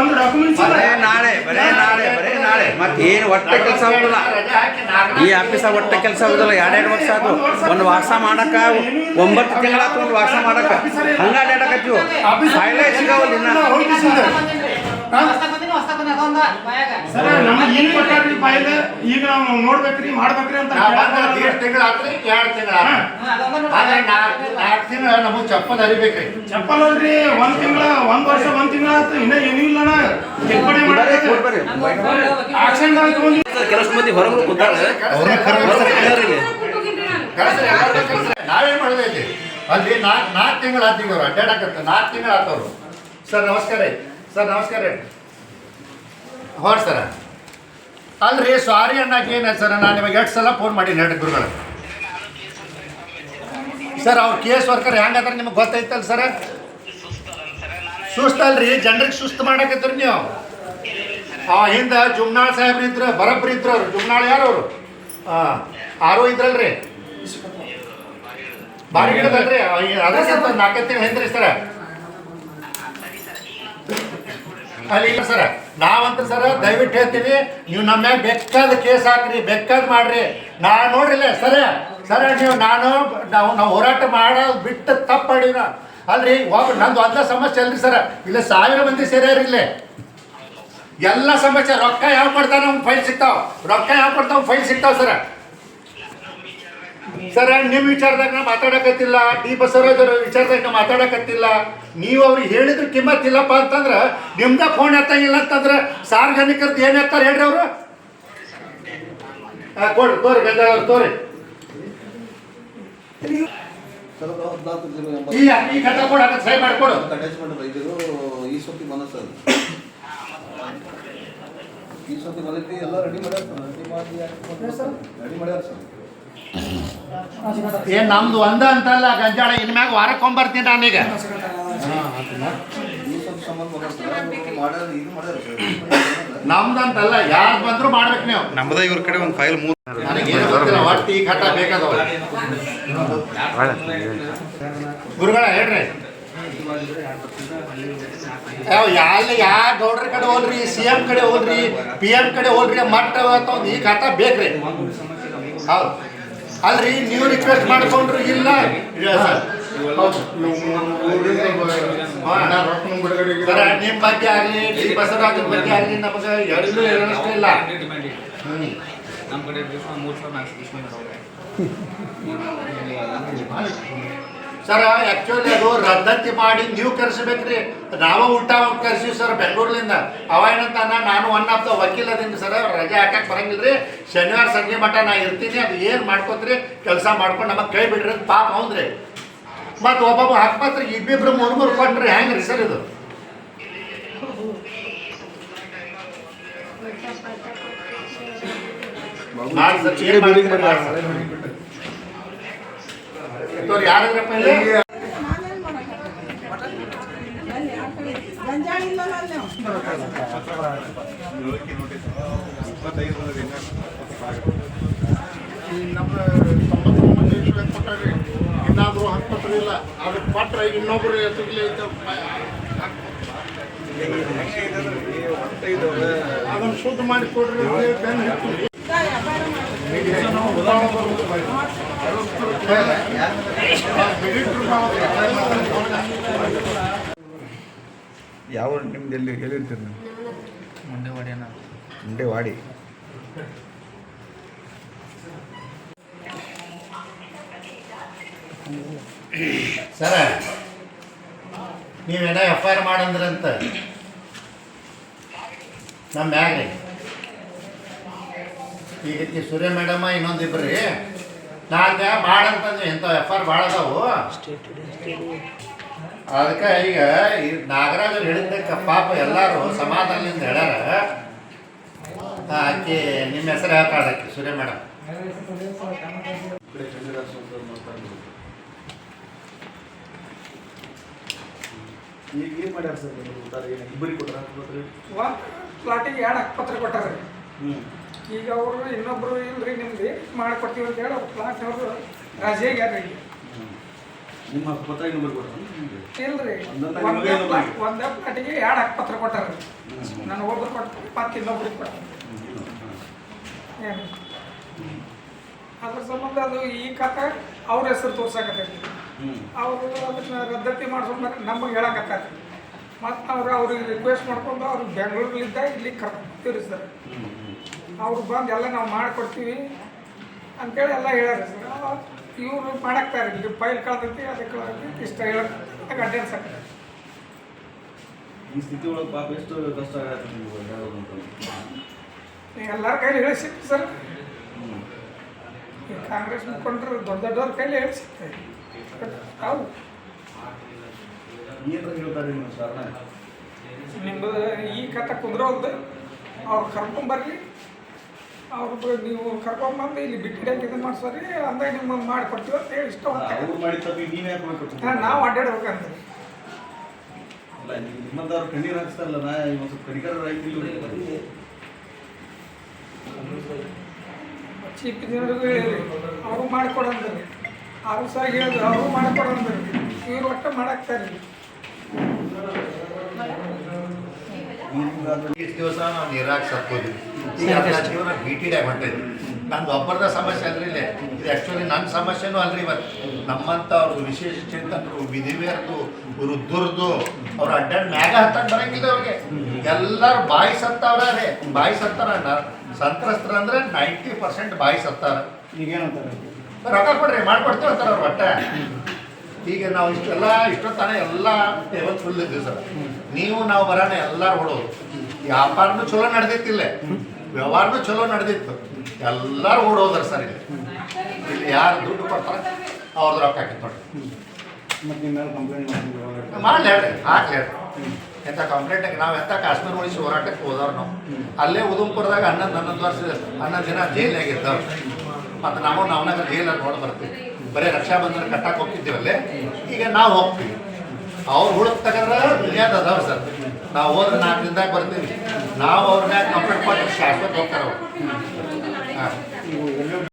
ಒಂದು ಡಾಕ್ಯುಮೆಂಟ್ಸ್ ಬರೇ ನಾಳೆ ಬರೇ ನಾಳೆ. ಬರೇ ನಾಳೆ. ಮತ್ತೆ ಏನು ಒಟ್ಟೆ ಕೆಲಸ ಆಗುದಿಲ್ಲ. ಈ ಆಫೀಸ ಒಟ್ಟ ಕೆಲಸ ಆಗುದಿಲ್ಲ. ಎರಡೆರಡು ವರ್ಷ ಆಯ್ತು ಒಂದು ವಾಸ ಮಾಡಕ ಒಂಬತ್ತು ತಿಂಗಳ ಒಂದು ವಾಸ ಮಾಡಕ ಹಂಗ ಆಫೀಸ್ ಫೈಲೇ ಸಿಗವಲ್ಲ ಇನ್ನ. ಸರ್ ನಮ್ಗೆ ಏನು ಕೊಟ್ಟಾರ್ರಿ ಫೈಲ್ ಈಗ ನಾವು ನೋಡ್ಬೇಕ್ರಿ ಮಾಡ್ಬೇಕ್ರಿ ಅಂತ ಎರಡು ತಿಂಗಳು ಆತ್ರಿ ಎರಡು ತಿಂಗಳು ಆದ್ರೆ ನಾಲ್ಕು ತಿಂಗಳು ನಮಗೆ ಚಪ್ಪಲ್ ಅರಿಬೇಕ್ರಿ ಚಪ್ಪಲ್ ಅಲ್ರಿ ಒಂದ್ ತಿಂಗಳ ಒಂದ್ ವರ್ಷ ಒಂದ್ ತಿಂಗಳ ಆಯ್ತು ಇನ್ನ ಏನೂ ಇಲ್ಲ ಬರ್ರಿ, ಮಾಡಕ್ಕೆ ಆಕ್ಷನ್ ಕೆಲಸ ಮಂದಿ ಹೊರಗಡೆ ಕೂತಾರೆ. ನಾವೇನ್ ಇಲ್ಲಿ? ಅಲ್ಲಿ ನಾಲ್ಕು ನಾಲ್ಕು ತಿಂಗಳು ಆತು ಅವ್ರು ಅಡ್ಡಾಡಕತ್ತ ನಾಲ್ಕು ತಿಂಗಳು ಆತವ್ರು ಸರ್ ನಮಸ್ಕಾರ ರೀ. ಸರ್, ನಮಸ್ಕಾರ ರೀ. ಸರ. ಅಲ್ರಿ ಸಾರಿ ಅನ್ನಕ್ಕೆ ಏನ ಸರ್, ನಾನು ನಿಮಗೆ ಎಷ್ಟು ಸಲ ಫೋನ್ ಮಾಡೀನಿ ಎರಡು ಗುರುಗಳು. ಸರ್, ಅವ್ರ ಕೇಸ್ ವರ್ಕರ್ ಹೆಂಗಾದ್ರೆ ನಿಮಗೆ ಗೊತ್ತೈತಲ್ಲ ಸರ್? ಸುಸ್ತಲ್ರಿ, ಜನರಿಗೆ ಸುಸ್ತು ಮಾಡಕತ್ತೀರಿ ನೀವು. ಆ, ಹಿಂದೆ ಜುಮ್ನಾಳ್ ಸಾಹೇಬ್ರು ಇದ್ರು ಬರಬ್ರಿ ಇದ್ರು ಅವ್ರು. ಜುಮ್ನಾಳ್ ಯಾರು ಅವರು? ಆರೋ ಇದ್ರಲ್ರಿ. ಬಾರಿ ಗಿಡದಲ್ರಿ ಅದೇ ನಾಲ್ಕೈದು ತಿಂಗಳು ಹಿಂದ್ರಿ ಸರ. ಅಲ್ಲಿ ಇಲ್ಲ ಸರ. ನಾವಂತ ಸರ, ದಯವಿಟ್ಟು ಹೇಳ್ತೀವಿ ನೀವು ನಮ್ಮ ಮ್ಯಾಗ ಬೇಕಾದ ಕೇಸ್ ಹಾಕ್ರಿ ಬೆಕ್ಕಾದ ಮಾಡ್ರಿ. ನಾ ನೋಡ್ರಿಲ್ಲ ಸರ ಸರ, ನೀವು ನಾನು, ನಾವು ನಾವು ಹೋರಾಟ ಮಾಡೋದು ಬಿಟ್ಟು ತಪ್ಪು ಅಲ್ರಿ ಒಬ್ಬ ನಂದು ಒಂದ ಸಮಸ್ಯೆ ಅಲ್ರಿ ಸರ. ಇಲ್ಲ ಸಾವಿರ ಮಂದಿ ಸೇರ್ಯಾರ ಇಲ್ಲೇ. ಎಲ್ಲ ಸಮಸ್ಯೆ ರೊಕ್ಕ ಯಾವ ಕೊಡ್ತಾನ ಫೈಲ್ ಸಿಗ್ತಾವ. ರೊಕ್ಕ ಯಾವ ಕೊಡ್ತಾವ ಫೈಲ್ ಸಿಗ್ತಾವ ಸರ. ಸರ ನಿಮ್ಮ ವಿಚಾರದಾಗ ನಾ ಮಾತಾಡಕತ್ತಿಲ್ಲ. ಡಿ ಬಸವರಾಜ್ ಅವ್ರ ವಿಚಾರದಾಗ ನಾ ಮಾತಾಡಕತ್ತಿಲ್ಲ. ನೀವು ಅವ್ರಿಗೆ ಹೇಳಿದ್ರು ಕಿಮ್ಮತ್ ಇಲ್ಲಪ್ಪ ಅಂತಂದ್ರ ನಿಮ್ದ ಫೋನ್ ಎತ್ತಂಗಿಲ್ಲ ಅಂತಂದ್ರ ಸಾರ್ವಜನಿಕರದ್ದು ಏನ್ ಎತ್ತಾರ ಹೇಳ್ರಿ ಅವರು? ಕೊಡ್ರಿ ತೋರಿ ಗಂಜಾಳ ಅವ್ರು ತೋರಿ. ಈ ಈ ಕಟ್ಟ ಕೊಡ ಸಹಿ ಮಾಡ್ಕೊಡು. ಅಟ್ಯಾಚ್ಮೆಂಟ್ ಇದು ಈ ಸೊತ್ತಿ ಬಂದ ಸರ್. ಈ ಸೊತ್ತಿ ಬಂದೈತಿ ಎಲ್ಲ ರೆಡಿ ಮಾಡ್ಯಾರ ಸರ್. ರೆಡಿ ಮಾಡಿ ರೆಡಿ ಮಾಡ್ಯಾರ ಸರ್. ಏನ್ ನಮ್ದು ಒಂದ ಅಂತಲ್ಲ ಗಂಜಾಳ. ಇನ್ಮ್ಯಾಗ ವಾರಕ್ಕೊಂಬರ್ತೀನಿ ನಾನೀಗ ನಮ್ದಂತಲ್ಲ ಯಾರು ಬಂದ್ರು ಮಾಡ್ಬೇಕು ನೀವು. ನಮ್ಮದ ಇವ್ರ ಕಡೆ ಒಂದು ಫೈಲ್ ಮೂರು ಒಟ್ಟಿ ಈ ಘಟ ಬೇಕಾದವ ಗುರುಗಳ ಹೇಳ್ರಿ. ಯಾಲ್ಲಿ ಯಾ ಗೌಡ್ರ ಕಡೆ ಹೋಗ್ರಿ ಸಿ ಎಂ ಕಡೆ ಹೋಗ್ರಿ ಪಿ ಎಂ ಕಡೆ ಹೋಗ್ರಿ ಮಟ್ಟ ಈ ಘಟ ಬೇಕ್ರಿ. ಹೌದು. ಅಲ್ರಿ ನೀವು ರಿಕ್ವೆಸ್ಟ್ ಮಾಡ್ಕೊಂಡ್ರು ಇಲ್ಲ. ಇಲ್ಲ ಸರ್. ಹೌದು. ಸರ, ನಿಮ್ ಬಗ್ಗೆ ಆಗಲಿ ಡಿ ಬಸವರಾಜ್ ಬಗ್ಗೆ ಆಗಲಿ ನಮಗೆ ಎಲ್ಲೂ ಹೇಳೋಷ್ಟು ಇಲ್ಲ. ನಮ್ ನಮ್ಮ ಕಡೆ ಮೂರು ಸಾವಿರ ನಾಲ್ಕು ಸರ್ ಆಕ್ಚುಲಿ ಅದು ರದ್ದತಿ ಮಾಡಿ ನೀವು ಕರೆಸಬೇಕ್ರಿ. ನಾವು ಊಟ ಕರೆಸಿವಿ ಸರ್ ಬೆಂಗಳೂರ್ಲಿಂದ. ಅವ ಏನಂತಾನ ನಾನು ಒನ್ ಆಫ್ ದ ವಕೀಲ್ ಅದೀನಿ ಸರ್ ರಜೆ ಹಾಕಕ್ ಬರಂಗಿಲ್ರಿ. ಶನಿವಾರ ಸಂಜೆ ಮಟ್ಟ ನಾ ಇರ್ತೀನಿ ಅದು ಏನು ಮಾಡ್ಕೊತ್ರಿ ಕೆಲಸ ಮಾಡ್ಕೊಂಡು ನಮಗೆ ಕೈ ಬಿಡ್ರಿ ಅಂತ ಪಾಪ ಹೌದ್ರಿ ಮತ್ತು ಒಬ್ಬೊಬ್ಬ ಹಾಕ್ಪತ್ರಿ ಇಬ್ಬಿಬ್ರು ಮೂರು ಮೂರು ಕೊಂಡ್ರಿ ಹೆಂಗ್ರಿ ಸರ್ ಇದು? ಮಾಡಿ ಸರ್ ಏನ್ ಮಾಡ್ತೀರಿ ಮಾಡಿ ಸರ್. ಇವ್ರು ಯಾರಿದ್ರಪ್ಪ ಇಲ್ಲಿ ಗಂಜಾಳ ಇಲ್ಲಲ್ಲ ಅಲ್ಲಿ ನಮ್ಮ ತೊಂಬತ್ತೊಂಬತ್ತು ಇಸ್ವಿಗೆ ಕೊಟ್ಟಾರ್ರಿ ಇನ್ನಾದರೂ ಹತ್ತತ್ರ ಇಲ್ಲ ಅದಕ್ಕೆ ಕೊಟ್ರೆ ಇನ್ನೊಬ್ರು ಎತ್ತುಗ್ಲಿ ಐತೆ ಅದನ್ನು ಶುದ್ಧ ಮಾಡಿ ಕೊಡ್ರಿ ಬೆನ್ನು ಹತ್ತಿ. ಯಾವ ನಿಮ್ದು ಎಲ್ಲಿ ಎಲ್ಲಿರ್ತೀರಿ ನೀವು? ಮುಂದೆ ಹೊಡೆಯೋಣ ಮುಂಡೆ ವಾಡಿ ಸರ ನೀವೇನೋ ಎಫ್ ಐ ಆರ್ ಮಾಡಂದ್ರಂತ. ನಮ್ಮ ಮ್ಯಾಗ್ರಿ. ಈಗ ಈ ಸೂರ್ಯ ಮೇಡಮ್ಮ ಇನ್ನೊಂದು ರೀ ನಾಲ್ಕ ಮಾಡಂತಂದ್ರೆ ಇಂಥ ಎಫ್ ಎಫರ್ ಆರ್ ಭಾಳ ಅದಾವು? ಅದಕ್ಕೆ ಈಗ ಈ ನಾಗರಾಜ್ ಅವ್ರು ಹೇಳಿದ್ದಕ್ಕೆ ಪಾಪ ಎಲ್ಲರೂ ಸಮಾಧಾನದಿಂದ ಹೇಳ್ಯಾರ. ಆಕೆ ಆಕಿ ನಿಮ್ಮ ಹೆಸರು ಹೇಳ್ತಾಳಕ್ಕೆ ಸೂರ್ಯ ಮೇಡಮ್ ಈಗ ಏನು ಮಾಡ್ಯಾರ ಸರ್ ಏನು ಇಬ್ಬರಿಗೆ ಕೊಟ್ಟಾರ ಪ್ಲಾಟಿಗೆ ಎರಡು ಕೊಟ್ಟಾರೆ. ಹ್ಞೂ ಈಗ ಅವರು ಇನ್ನೊಬ್ರು ಇಲ್ರಿ ನಿಮ್ದು ಮಾಡಿಕೊಡ್ತೀವಿ ಅಂತ ಹೇಳಿ ಅವ್ರು ಪ್ಲಾಟ್ ಅವರು ರಾಜಿ ಆಗ್ಯಾರ ಈಗ. ನಿಮ್ಮ ಪತ್ರ ನಂಬರ್ ಇಲ್ರಿ. ಒಂದೇ ಒಂದೇ ಪ್ಲಾಟಿಗೆ ಎರಡು ಹಕ್ಕುಪತ್ರ ಕೊಟ್ಟಾರ. ನಾನು ಒಬ್ರು ಕೊಟ್ಟು ಮತ್ತೆ ಇನ್ನೊಬ್ರಿಗೆ ಕೊಟ್ಟಾರ. ಏನು? ಅದ್ರ ಸಂಬಂಧ ಅದು ಈ ಕಥೆ ಅವ್ರ ಹೆಸರು ತೋರ್ಸಕತ್ತೈತಿ. ಅವರು ಅದನ್ನ ರದ್ದತಿ ಮಾಡಿಸ್ಕೊಂಡ್ರೆ ನಮಗೆ ಹೇಳಕತ್ತಾರೆ ಮತ್ತು ಅವ್ರು ಅವ್ರಿಗೆ ರಿಕ್ವೆಸ್ಟ್ ಮಾಡ್ಕೊಂಡು ಅವ್ರು ಬೆಂಗಳೂರಲ್ಲಿದ್ದ ಇಲ್ಲಿ ಕರ್ಕೊಂತೀವಿ ಸರ್. ಅವ್ರು ಬಂದು ಎಲ್ಲ ನಾವು ಮಾಡಿಕೊಡ್ತೀವಿ ಅಂತೇಳಿ ಎಲ್ಲ ಹೇಳ್ಯಾರ. ಸರ್ ಇವರು ಮಾಡಕ್ತಾರೆ ಇಲ್ಲಿ ಫೈಲ್ ಕಳ್ದೈತಿ ಅದಕ್ಕೆ ಕಳ್ದೈತಿ ಇಷ್ಟ ಹೇಳಕ್ಕೆ ಅಡ್ಡಾಡ್ಸಕ್ಕೆ ಈ ಸ್ಥಿತಿ ಒಳಗೆ ಪಾಪ ಎಷ್ಟು ಕಷ್ಟ ಆಗತ್ತೆ ನೀವು ಎಲ್ಲರ ಕೈಲಿ ಹೇಳಿಸಿತ್ತು ಸರ್. ಕಾಂಗ್ರೆಸ್ ಮುಖಂಡರು ದೊಡ್ಡ ದೊಡ್ಡವ್ರ ಕೈಲಿ ಹೇಳಿಸುತ್ತೆ ಹೌದು. ಹೇಳ್ತಾರೆ ನಿಮ್ಮದು ಈ ಕಥ ಕುಂದ್ರೋದು ಅವ್ರು ಕರ್ಕೊಂಬರ್ರಿ ಅವ್ರು ನೀವು ಕರ್ಕೊಂಬಂದು ಇಲ್ಲಿ ಬಿಟ್ಟಿಡಕ್ಕೆ ಇದು ಮಾಡ್ಸರಿ ಅಂದಾಗ ನಿಮ್ಗೆ ಮಾಡಿಕೊಡ್ತೀವಿ ಅಂತ ಹೇಳಿ ಇಷ್ಟ ಅವ್ರು ಮಾಡಿದ ತಪ್ಪಿಗೆ ನೀವೇ ಯಾಕೆ ನಾವು ಅಡ್ಡಾಡ್ಬೇಕಂತ. ಅಲ್ಲ ನೀವು ನಿಮ್ಮಂತವ್ರು ಕಣ್ಣೀರು ಹಾಕ್ಸ್ತಾರಲ್ಲ ನಾ ಇವತ್ತು ಸ್ವಲ್ಪ ಕಣಿಕರ ರೈತಿಲ್ಲ ಚೀಫ್ ಜನರಿಗೂ ಹೇಳಿರಿ ಅವರು ಮಾಡಿಕೊಡಂದ್ರಿ ಅವ್ರು ಸಹ ಹೇಳಿದ್ರು ಅವರು ಮಾಡಿಕೊಡಂದ್ರಿ ಇವ್ರು ಒಟ್ಟು ಮಾಡಾಕ್ತಾರೆ ಇಷ್ಟು ದಿವಸ ನಾವು ನೀರಾಗಿ ಸತ್ತೋದ್ವಿ. ಈಗ ಅದರ ಜೀವನ ಬೀಟಿಡ್ಯಾಗ ಹೊಂಟೈತಿ. ನಂದು ಒಬ್ಬರದ ಸಮಸ್ಯೆ ಅಲ್ರಿ ಇಲ್ಲೇ. ಇದು ಆ್ಯಕ್ಚುಲಿ ನನ್ನ ಸಮಸ್ಯೆನೂ ಅಲ್ರಿ ಇವತ್ತು ನಮ್ಮಂಥ ಅವ್ರದ್ದು ವಿಶೇಷ ಚಿಂತಕರು ವಿಧಿವೇರ್ದು ವೃದ್ಧರದು ಅವ್ರ ಅಡ್ಡಾಡ್ ಮ್ಯಾಗ ಹತ್ತಕ್ಕೆ ಬರಂಗಿಲ್ಲ ಅವ್ರಿಗೆ. ಎಲ್ಲರೂ ಬಾಯಿ ಸತ್ತವ್ರ ಅದೇ. ಬಾಯಿ ಸತ್ತಾರ ಸಂತ್ರಸ್ತರ ಅಂದ್ರೆ ನೈಂಟಿ ಪರ್ಸೆಂಟ್ ಬಾಯಿ ಸತ್ತಾರ ಈಗೇನಂತಾರೆ ರೊಕ್ಕ ಕೊಡ್ರಿ ಮಾಡ್ಕೊಡ್ತೀವಿ ಅಂತಾರೆ ಅವ್ರ ಒಟ್ಟ ಈಗ ನಾವು ಇಷ್ಟೆಲ್ಲ ಇಷ್ಟೊತ್ತಾನೆ ಎಲ್ಲ ಟೇಬಲ್ ಫುಲ್ ಇದ್ದೀವಿ ಸರ್. ನೀವು ನಾವು ಬರೋಣ ಎಲ್ಲರೂ ಹೊಡೋದು ವ್ಯಾಪಾರನೂ ಚಲೋ ನಡೆದಿತ್ತಿಲ್ಲ ವ್ಯವಹಾರನೂ ಚಲೋ ನಡೆದಿತ್ತು ಎಲ್ಲರೂ ಓಡೋದ್ರ ಸರ್ ಇಲ್ಲಿ. ಇಲ್ಲಿ ಯಾರು ದುಡ್ಡು ಕೊಡ್ತಾರೆ ಅವ್ರದ್ದು ರೊಕ್ಕ ಹಾಕಿತ್ತು ನೋಡಿ ಮಾಡಲಿ ಹೇಳ್ರಿ ಹಾಕ್ಲಿ ಹೇಳ್ರಿ. ಎಂಥ ಕಂಪ್ಲೇಂಟ್ ನಾವು ಎಂಥ ಕಾಶ್ಮೀರ ಉಳಿಸಿ ಹೋರಾಟಕ್ಕೆ ಹೋದವ್ರು ನಾವು. ಅಲ್ಲೇ ಉದಂಪುರದಾಗ ಹನ್ನೊಂದು ಹನ್ನೊಂದು ವರ್ಷ ಹನ್ನೊಂದು ದಿನ ಜೈಲ್ನಾಗ ಇದ್ದವ್ರು ಮತ್ತು ನಾವು ನಾವನಾಗ ಜೈಲಲ್ಲಿ ನೋಡಿ ಬರ್ತೀವಿ. ಬರೀ ರಕ್ಷಾಬಂಧನ ಕಟ್ಟಕ್ಕೆ ಹೋಗ್ತಿದ್ದೀವಲ್ಲೇ? ಈಗ ನಾವು ಹೋಗ್ತೀವಿ. ಅವ್ರು ಹುಡುಕ್ ತಗಂದ್ರೆ ದುನಿಯಾದ ಅದಾವ ಸರ್. ನಾವು ಹೋದ್ರೆ ನಾಲ್ಕು ದಿನದಾಗ ಬರ್ತೀವಿ. ನಾವು ಅವ್ರನ್ನ ಕಂಪ್ಲೀಟ್ ಮಾಡಿ ಶಾಶ್ವತ ಹೋಗ್ತಾರೆ ಅವ್ರು. ಹಾಂ.